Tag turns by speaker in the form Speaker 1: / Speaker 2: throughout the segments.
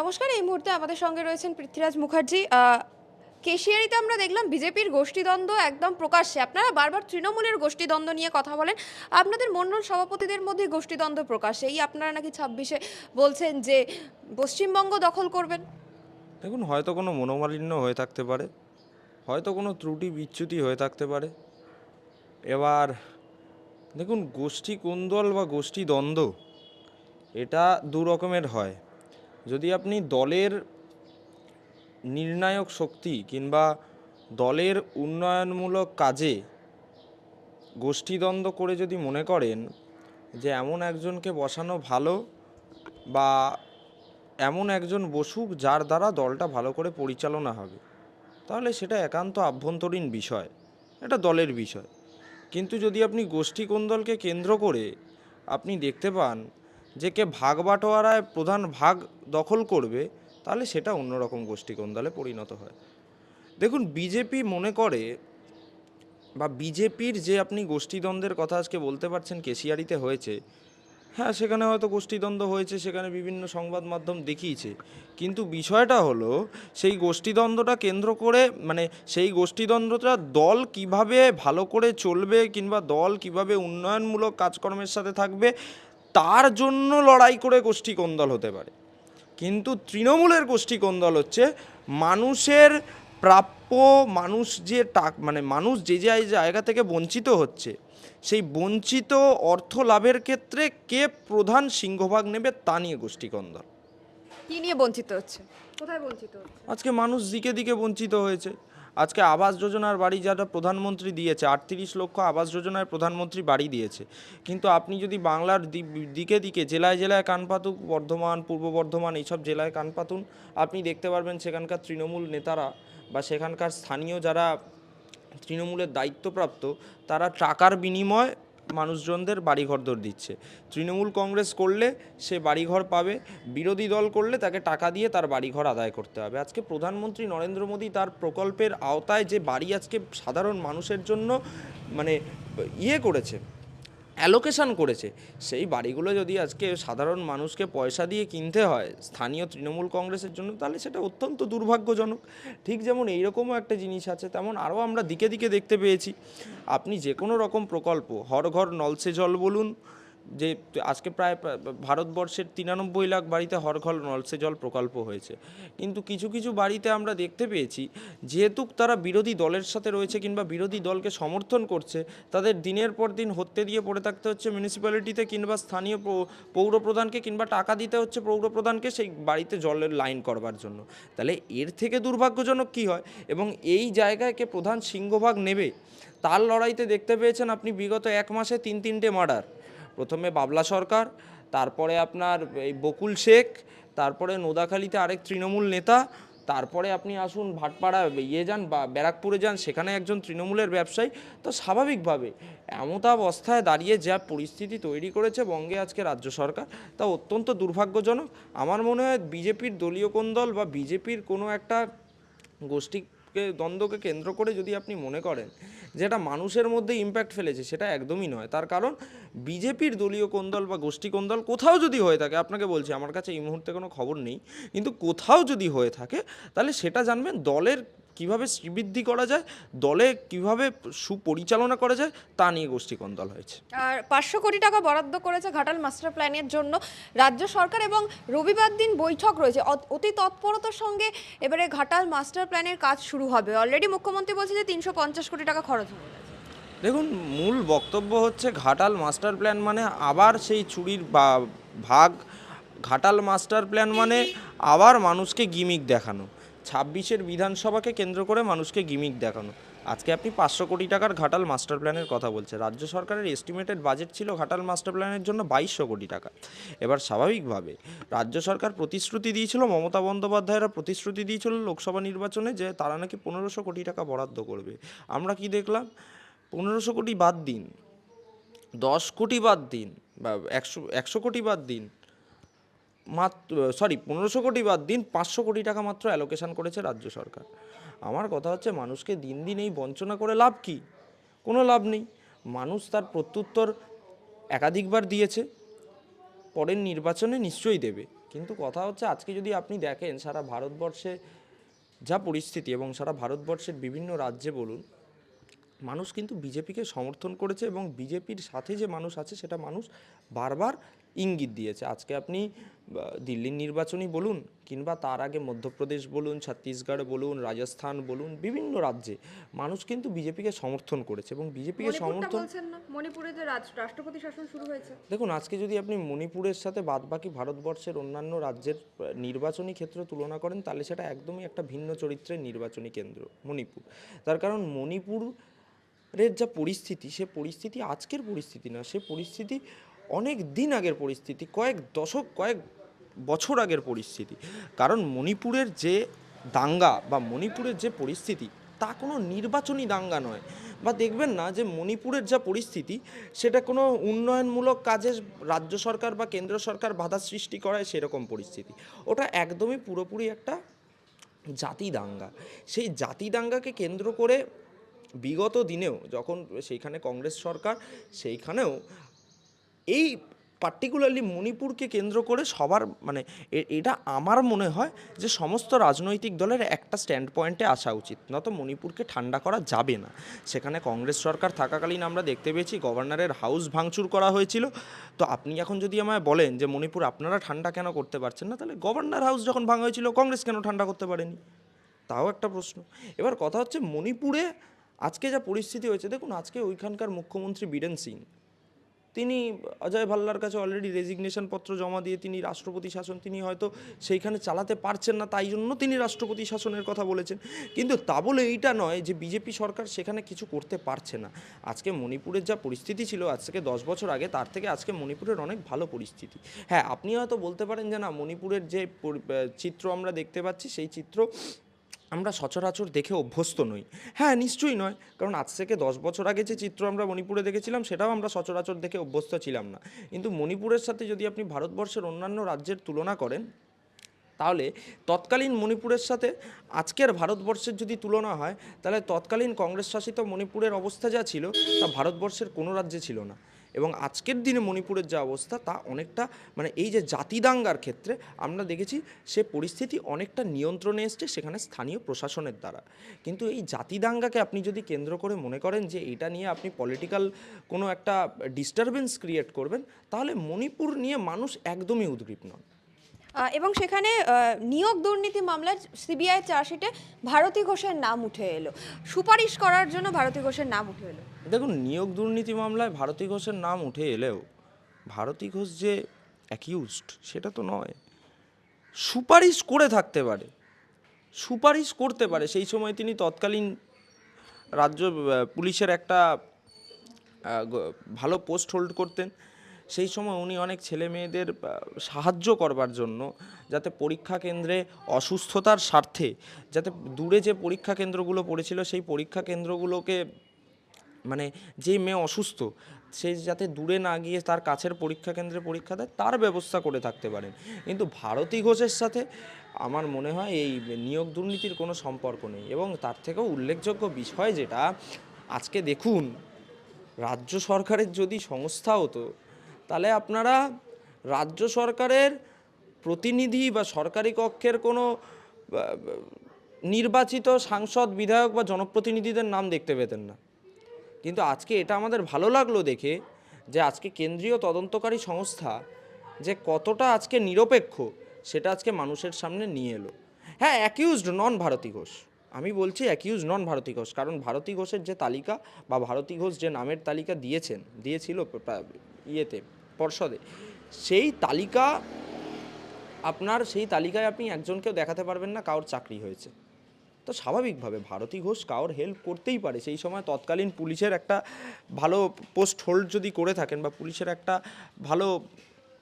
Speaker 1: নমস্কার, এই মুহূর্তে আমাদের সঙ্গে রয়েছেন পৃথ্বীরাজ মুখার্জি। কেশিয়ারিতে আমরা দেখলাম বিজেপির গোষ্ঠীদ্বন্দ্ব একদম প্রকাশ্যে। আপনারা বারবার তৃণমূলের গোষ্ঠীদ্বন্দ্ব নিয়ে কথা বলেন। আপনাদের মন্ডল সভাপতিদের মধ্যে গোষ্ঠীদ্বন্দ্ব প্রকাশ্যে। এই আপনারা নাকি ছাব্বিশে বলছেন যে পশ্চিমবঙ্গ দখল করবেন।
Speaker 2: দেখুন, হয়তো কোনো মনোমালিন্য হয়ে থাকতে পারে। হয়তো কোনো ত্রুটি বিচ্যুতি হয়ে থাকতে পারে। এবার দেখুন, গোষ্ঠী কোন্দল বা গোষ্ঠী দ্বন্দ্ব এটা দু রকমের হয়। যদি আপনি দলের নির্ণায়ক শক্তি কিংবা দলের উন্নয়নমূলক কাজে গোষ্ঠীদ্বন্দ্ব করে যদি মনে করেন যে এমন একজনকে বসানো ভালো বা এমন একজন বসুক যার দ্বারা দলটা ভালো করে পরিচালনা হবে, তাহলে সেটা একান্ত আভ্যন্তরীণ বিষয়, এটা দলের বিষয়। কিন্তু যদি আপনি গোষ্ঠী কোন্দলকে কেন্দ্র করে আপনি দেখতে পান যে কে ভাগ বাটোয়ারায় প্রধান ভাগ দখল করবে, তাহলে সেটা অন্যরকম গোষ্ঠী কোন্দলে পরিণত হয়। দেখুন, বিজেপি মনে করে বা বিজেপির যে আপনি গোষ্ঠীদ্বন্দ্বের কথা আজকে বলতে পারছেন, কেশিয়ারিতে হয়েছে হ্যাঁ সেখানে হয়তো গোষ্ঠীদ্বন্দ্ব হয়েছে, সেখানে বিভিন্ন সংবাদ মাধ্যম দেখিয়েছে, কিন্তু বিষয়টা হলো সেই গোষ্ঠীদ্বন্দ্বটা কেন্দ্র করে মানে সেই গোষ্ঠীদ্বন্দ্বটা দল কীভাবে ভালো করে চলবে কিংবা দল কীভাবে উন্নয়নমূলক কাজকর্মের সাথে থাকবে তার জন্য লড়াই করে গোষ্ঠী কোন্দল হতে পারে। কিন্তু তৃণমূলের গোষ্ঠী কোন্দল হচ্ছে মানুষের প্রাপ্য মানুষ যে টাক মানে মানুষ যে যে জায়গা থেকে বঞ্চিত হচ্ছে সেই বঞ্চিত অর্থ লাভের ক্ষেত্রে কে প্রধান সিংহভাগ নেবে তা নিয়ে গোষ্ঠী কোন্দল।
Speaker 1: কি নিয়ে বঞ্চিত হচ্ছে? কোথায় বঞ্চিত
Speaker 2: আজকে মানুষ দিকে দিকে বঞ্চিত হয়েছে। আজকে আবাস যোজনার বাড়ি যারা প্রধানমন্ত্রী দিয়েছে, আটত্রিশ লক্ষ আবাস যোজনায় প্রধানমন্ত্রী বাড়ি দিয়েছে। কিন্তু আপনি যদি বাংলার দিকে দিকে, জেলায় জেলায় কান পাতুক, বর্ধমান, পূর্ব বর্ধমান, এইসব জেলায় কান পাতুন, আপনি দেখতে পারবেন সেখানকার তৃণমূল নেতারা বা সেখানকার স্থানীয় যারা তৃণমূলের দায়িত্বপ্রাপ্ত, তারা টাকার বিনিময় মানুষজনদের বাড়িঘর দর দিচ্ছে। তৃণমূল কংগ্রেস করলে সে বাড়িঘর পাবে, বিরোধী দল করলে তাকে টাকা দিয়ে তার বাড়িঘর আদায় করতে হবে। আজকে প্রধানমন্ত্রী নরেন্দ্র মোদী তার প্রকল্পের আওতায় যে বাড়ি আজকে সাধারণ মানুষের জন্য মানে ইয়ে করেছে অ্যালোকেশন করেছে। সেই বাড়িগুলো যদি আজকে সাধারণ মানুষকে পয়সা দিয়ে কিনতে হয়, স্থানীয় তৃণমূল কংগ্রেসের জন্য, তাহলে সেটা অত্যন্ত দুর্ভাগ্যজনক। ঠিক যেমন এইরকমও একটা জিনিস আছে, তেমন আরও আমরা দিকে দিকে দেখতে পেয়েছি। আপনি যে কোনো রকম প্রকল্প, হর ঘর, নলসে জল বলুন যে আজকে প্রায় প্রা- ভারতবর্ষের তিরানব্বই লাখ বাড়িতে হর ঘর নলসে জল প্রকল্প হয়েছে। কিন্তু কিছু কিছু বাড়িতে আমরা দেখতে পেয়েছি, যেহেতু তারা বিরোধী দলের সাথে রয়েছে কিংবা বিরোধী দলকে সমর্থন করছে, তাদের দিনের পর দিন হত্যে দিয়ে পড়ে থাকতে হচ্ছে মিউনিসিপ্যালিটিতে কিংবা স্থানীয় পৌ- পৌর প্রধানকে কিংবা টাকা দিতে হচ্ছে পৌর প্রধানকে সেই বাড়িতে জলের লাইন করবার জন্য। তাহলে এর থেকে দুর্ভাগ্যজনক কী হয়? এবং এই জায়গায় কে প্রধান সিংহভাগ নেবে? তার লড়াইতে দেখতে পেয়েছেন আপনি বিগত এক মাসে তিন তিনটে মার্ডার। প্রথমে বাবলা সরকার, তারপরে আপনার এই বকুল শেখ, তারপরে নোদাখালীতে আরেক তৃণমূল নেতা, তারপরে আপনি আসুন ভাটপাড়া ইয়ে যান বা ব্যারাকপুরে যান, সেখানে একজন তৃণমূলের ব্যবসায়ী। তো স্বাভাবিকভাবে এমত অবস্থায় দাঁড়িয়ে যা পরিস্থিতি তৈরি করেছে বঙ্গে আজকে রাজ্য সরকার, তা অত্যন্ত দুর্ভাগ্যজনক। আমার মনে হয় বিজেপির দলীয় কোন্দল বা বিজেপির কোনো একটা গোষ্ঠীকে দ্বন্দ্বকে কেন্দ্র করে যদি আপনি মনে করেন যেটা মানুষের মধ্যে ইম্প্যাক্ট ফেলেছে, সেটা একদমই নয়। তার কারণ বিজেপির দলীয় কোন্দল বা গোষ্ঠী কোন্দল কোথাও যদি হয়ে থাকে, আপনাকে বলছি, আমার কাছে এই মুহূর্তে কোনো খবর নেই, কিন্তু কোথাও যদি হয়ে থাকে, তাহলে সেটা জানবেন দলের কীভাবে শ্রীবৃদ্ধি করা যায় দলে কীভাবে সুপরিচালনা করা যায় তা নিয়ে গোষ্ঠী কোন্দল হয়েছে।
Speaker 1: আর পাঁচশো কোটি টাকা বরাদ্দ করেছে ঘাটাল মাস্টার প্ল্যানের জন্য রাজ্য সরকার এবং রবিবার দিন বৈঠক রয়েছে। অত- তৎপরতার সঙ্গে এবারে ঘাটাল মাস্টার প্ল্যানের কাজ শুরু হবে। অলরেডি মুখ্যমন্ত্রী বলছে যে তিনশো পঞ্চাশ কোটি টাকা খরচ হবে।
Speaker 2: দেখুন মূল বক্তব্য হচ্ছে ঘাটাল মাস্টার প্ল্যান মানে আবার সেই চুরির বা ভাগ। ঘাটাল মাস্টার প্ল্যান মানে আবার মানুষকে গিমিক দেখানো। ছাব্বিশের বিধানসভাকে কেন্দ্র করে মানুষকে গিমিক দেখানো। আজকে আপনি পাঁচশো কোটি টাকার ঘাটাল মাস্টার প্ল্যানের কথা বলছে রাজ্য সরকারের এস্টিমেটেড বাজেট ছিল ঘাটাল মাস্টার প্ল্যানের জন্য বাইশশো কোটি টাকা। এবার স্বাভাবিকভাবে রাজ্য সরকার প্রতিশ্রুতি দিয়েছিল, মমতা বন্দ্যোপাধ্যায়রা প্রতিশ্রুতি দিয়েছিল লোকসভা নির্বাচনে যে তারা নাকি পনেরোশো কোটি টাকা বরাদ্দ করবে। আমরা কি দেখলাম? পনেরোশো কোটি বাদ দিন। দশ কোটি বাদ দিন বা একশো একশো কোটি বাদ দিন। মাত্র সরি পনেরোশো কোটি বাদ দিন, পাঁচশো কোটি টাকা মাত্র অ্যালোকেশন করেছে রাজ্য সরকার। আমার কথা হচ্ছে, মানুষকে দিন দিন এই বঞ্চনা করে লাভ কি? কোনো লাভ নেই। মানুষ তার প্রত্যুত্তর একাধিকবার দিয়েছে, পরের নির্বাচনে নিশ্চয়ই দেবে। কিন্তু কথা হচ্ছে, আজকে যদি আপনি দেখেন, সারা ভারতবর্ষে যা পরিস্থিতি এবং সারা ভারতবর্ষের বিভিন্ন রাজ্যে বলুন, মানুষ কিন্তু বিজেপিকে সমর্থন করেছে এবং বিজেপির সাথে যে মানুষ আছে, সেটা মানুষ বারবার ইঙ্গিত দিয়েছে। আজকে আপনি দিল্লির নির্বাচনই বলুন কিংবা তার আগে মধ্যপ্রদেশ বলুন ছত্তিশগড় বলুন রাজস্থান বলুন বিভিন্ন রাজ্যে মানুষ কিন্তু বিজেপিকে সমর্থন করেছে এবং বিজেপিকে সমর্থন
Speaker 1: মণিপুরে যে রাষ্ট্রপতি শাসন শুরু হয়েছে।
Speaker 2: দেখুন আজকে যদি আপনি মণিপুরের সাথে বাদবাকি ভারতবর্ষের অন্যান্য রাজ্যের নির্বাচনী ক্ষেত্র তুলনা করেন তাহলে সেটা একদমই একটা ভিন্ন চরিত্রের নির্বাচনী কেন্দ্র মণিপুর। তার কারণ মণিপুরের যা পরিস্থিতি সে পরিস্থিতি আজকের পরিস্থিতি না সে পরিস্থিতি অনেক দিন আগের পরিস্থিতি, কয়েক দশক, কয়েক বছর আগের পরিস্থিতি। কারণ মণিপুরের যে দাঙ্গা বা মণিপুরের যে পরিস্থিতি, তা কোনো নির্বাচনী দাঙ্গা নয়। বা দেখবেন না যে মণিপুরের যা পরিস্থিতি, সেটা কোনো উন্নয়নমূলক কাজে রাজ্য সরকার বা কেন্দ্র সরকার বাধা সৃষ্টি করায় সেরকম পরিস্থিতি। ওটা একদমই পুরোপুরি একটা জাতি দাঙ্গা। সেই জাতি দাঙ্গাকে কেন্দ্র করে বিগত দিনেও যখন সেইখানে কংগ্রেস সরকার, সেইখানেও এই পার্টিকুলারলি মণিপুরকে কেন্দ্র করে সবার মানে এটা আমার মনে হয় যে সমস্ত রাজনৈতিক দলের একটা স্ট্যান্ড পয়েন্টে আসা উচিত। নত মণিপুরকে ঠান্ডা করা যাবে না। সেখানে কংগ্রেস সরকার থাকাকালীন আমরা দেখতে পেয়েছি গভর্নরের হাউস ভাঙচুর করা হয়েছিল। তো আপনি এখন যদি আমায় বলেন যে মণিপুর আপনারা ঠান্ডা কেন করতে পারছেন না, তাহলে গভর্নর হাউস যখন ভাঙা হয়েছিল, কংগ্রেস কেন ঠান্ডা করতে পারেনি? তাও একটা প্রশ্ন। এবার কথা হচ্ছে মণিপুরে আজকে যা পরিস্থিতি হয়েছে, দেখুন আজকে ওইখানকার মুখ্যমন্ত্রী বীরেন সিং তিনি অজয় ভাল্লার কাছে অলরেডি রেজিগনেশন পত্র জমা দিয়ে তিনি রাষ্ট্রপতি শাসন তিনি হয়তো সেইখানে চালাতে পারছেন না, তাই জন্য তিনি রাষ্ট্রপতি শাসনের কথা বলেছেন। কিন্তু তা বলে এইটা নয় যে বিজেপি সরকার সেখানে কিছু করতে পারছে না। আজকে মণিপুরের যা পরিস্থিতি ছিল আজ থেকে দশ বছর আগে, তার থেকে আজকে মণিপুরের অনেক ভালো পরিস্থিতি। হ্যাঁ আপনি হয়তো বলতে পারেন যে না, মণিপুরের যে চিত্র আমরা দেখতে পাচ্ছি, সেই চিত্র আমরা সচরাচর দেখে অভ্যস্ত নই। হ্যাঁ নিশ্চয়ই নয়। কারণ আজ থেকে দশ বছর আগে যে চিত্র আমরা মণিপুরে দেখেছিলাম, সেটাও আমরা সচরাচর দেখে অভ্যস্ত ছিলাম না। কিন্তু মণিপুরের সাথে যদি আপনি ভারতবর্ষের অন্যান্য রাজ্যের তুলনা করেন, তাহলে তৎকালীন মণিপুরের সাথে আজকের ভারতবর্ষের যদি তুলনা হয়, তাহলে তৎকালীন কংগ্রেস শাসিত মণিপুরের অবস্থা যা ছিল, তা ভারতবর্ষের কোনো রাজ্যে ছিল না। এবং আজকের দিনে মণিপুরের যা অবস্থা তা অনেকটা মানে এই যে জাতি দাঙ্গার ক্ষেত্রে আমরা দেখেছি সে পরিস্থিতি অনেকটা নিয়ন্ত্রণে এসছে সেখানে স্থানীয় প্রশাসনের দ্বারা। কিন্তু এই জাতি দাঙ্গাকে আপনি যদি কেন্দ্র করে মনে করেন যে এটা নিয়ে আপনি পলিটিক্যাল কোনো একটা ডিস্টারবেন্স ক্রিয়েট করবেন, তাহলে মণিপুর নিয়ে মানুষ একদমই উদ্গ্রীব নন।
Speaker 1: এবং সেখানে নিয়োগ দুর্নীতি মামলার সিবিআই চার্জশিটে ভারতী ঘোষের নাম উঠে এলো। সুপারিশ করার জন্য ভারতী ঘোষের নাম উঠে এলো।
Speaker 2: দেখুন, নিয়োগ দুর্নীতি মামলায় ভারতী ঘোষের নাম উঠে এলেও, ভারতী ঘোষ যে অ্যাকিউজড সেটা তো নয়। সুপারিশ করে থাকতে পারে। সুপারিশ করতে পারে। সেই সময় তিনি তৎকালীন রাজ্য পুলিশের একটা ভালো পোস্ট হোল্ড করতেন। সেই সময় উনি অনেক ছেলে মেয়েদের সাহায্য করবার জন্য যাতে পরীক্ষা কেন্দ্রে অসুস্থতার স্বার্থে, যাতে দূরে যে পরীক্ষা কেন্দ্রগুলো পড়েছিল সেই পরীক্ষা কেন্দ্রগুলোকে মানে যে মেয়ে অসুস্থ, সে যাতে দূরে না গিয়ে তার কাছের পরীক্ষা কেন্দ্রে পরীক্ষা দেয়, তার ব্যবস্থা করে থাকতে পারেন। কিন্তু ভারতী ঘোষের সাথে আমার মনে হয় এই নিয়োগ দুর্নীতির কোনো সম্পর্ক নেই এবং তার থেকেও উল্লেখযোগ্য বিষয় যেটা, আজকে দেখুন, রাজ্য সরকারের যদি সংস্থা হতো তাহলে আপনারা রাজ্য সরকারের প্রতিনিধি বা সরকারি কক্ষের কোনো নির্বাচিত সাংসদ, বিধায়ক বা জনপ্রতিনিধিদের নাম দেখতে পেতেন না। কিন্তু আজকে এটা আমাদের ভালো লাগল দেখে যে আজকে কেন্দ্রীয় তদন্তকারী সংস্থা যে কতটা আজকে নিরপেক্ষ, সেটা আজকে মানুষের সামনে নিয়ে এলো। হ্যাঁ অ্যাকিউজড নন ভারতী ঘোষ। আমি বলছি অ্যাকিউজ নন ভারতী ঘোষ, কারণ ভারতী ঘোষের যে তালিকা বা ভারতী ঘোষ যে নামের তালিকা দিয়েছেন, দিয়েছিল ইয়েতে পর্ষদে। সেই তালিকা আপনার, সেই তালিকায় আপনি একজনকেও দেখাতে পারবেন না, কারোর চাকরি হয়েছে। তো স্বাভাবিকভাবে ভারতী ঘোষ কারোর হেল্প করতেই পারে। সেই সময় তৎকালীন পুলিশের একটা ভালো পোস্ট হোল্ড যদি করে থাকেন বা পুলিশের একটা ভালো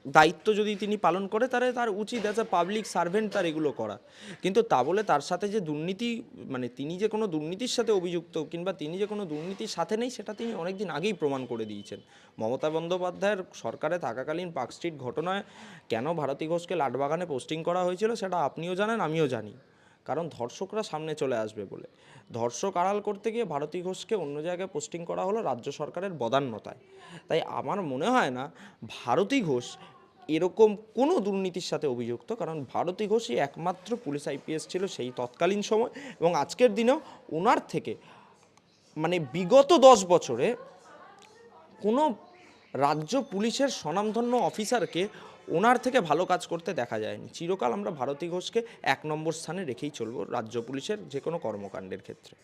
Speaker 2: দায়িত্ব যদি তিনি পালন করে, তাহলে তার উচিত অ্যাজ এ পাবলিক সার্ভেন্ট তার এগুলো করা। কিন্তু তা বলে তার সাথে যে দুর্নীতি মানে তিনি যে কোনো দুর্নীতির সাথে অভিযুক্ত কিংবা তিনি যে কোনো দুর্নীতির সাথে নেই, সেটা তিনি অনেকদিন আগেই প্রমাণ করে দিয়েছেন। মমতা বন্দ্যোপাধ্যায়ের সরকারে থাকাকালীন পার্ক স্ট্রিট ঘটনায় কেন ভারতী ঘোষকে লাটবাগানে পোস্টিং করা হয়েছিল, সেটা আপনিও জানেন, আমিও জানি। কারণ ধর্ষকরা সামনে চলে আসবে বলে। ধর্ষক আড়াল করতে গিয়ে ভারতী ঘোষকে অন্য জায়গায় পোস্টিং করা হলো রাজ্য সরকারের বদান্যতায়। তাই আমার মনে হয় না ভারতী ঘোষ এরকম কোনো দুর্নীতির সাথে অভিযুক্ত, কারণ ভারতী ঘোষই একমাত্র পুলিশ আইপিএস ছিল সেই তৎকালীন সময় এবং আজকের দিনেও ওনার থেকে মানে বিগত দশ বছরে কোনো রাজ্য পুলিশের স্বনামধন্য অফিসারকে ওনার থেকে ভালো কাজ করতে দেখা যায়নি। চিরকাল আমরা ভারতী ঘোষকে এক নম্বর স্থানে রেখেই চলব রাজ্য পুলিশের যে কোনো কর্মকাণ্ডের ক্ষেত্রে।